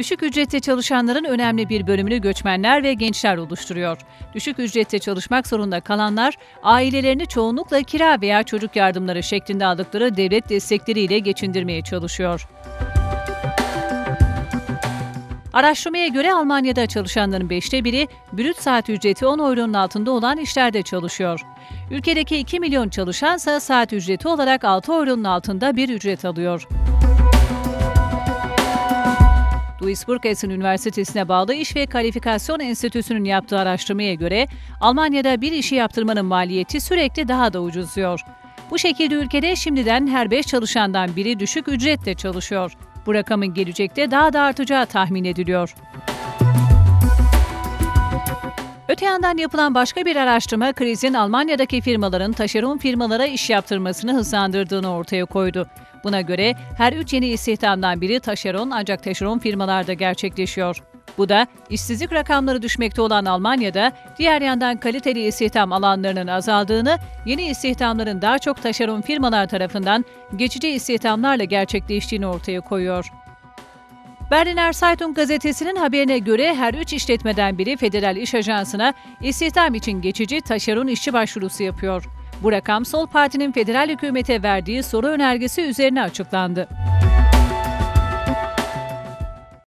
Düşük ücrette çalışanların önemli bir bölümünü göçmenler ve gençler oluşturuyor. Düşük ücrette çalışmak zorunda kalanlar ailelerini çoğunlukla kira veya çocuk yardımları şeklinde aldıkları devlet destekleriyle geçindirmeye çalışıyor. Araştırmaya göre Almanya'da çalışanların beşte biri brüt saat ücreti 10 euronun altında olan işlerde çalışıyor. Ülkedeki 2 milyon çalışansa saat ücreti olarak 6 euronun altında bir ücret alıyor. Duisburg Essen Üniversitesi'ne bağlı İş ve Kalifikasyon Enstitüsü'nün yaptığı araştırmaya göre Almanya'da bir işi yaptırmanın maliyeti sürekli daha da ucuzluyor. Bu şekilde ülkede şimdiden her 5 çalışandan biri düşük ücretle çalışıyor. Bu rakamın gelecekte daha da artacağı tahmin ediliyor. Öte yandan yapılan başka bir araştırma krizin Almanya'daki firmaların taşeron firmalara iş yaptırmasını hızlandırdığını ortaya koydu. Buna göre her üç yeni istihdamdan biri taşeron ancak taşeron firmalarda gerçekleşiyor. Bu da işsizlik rakamları düşmekte olan Almanya'da diğer yandan kaliteli istihdam alanlarının azaldığını, yeni istihdamların daha çok taşeron firmalar tarafından geçici istihdamlarla gerçekleştiğini ortaya koyuyor. Berliner Zeitung gazetesinin haberine göre her üç işletmeden biri Federal İş Ajansı'na istihdam için geçici taşeron işçi başvurusu yapıyor. Bu rakam Sol Parti'nin federal hükümete verdiği soru önergesi üzerine açıklandı.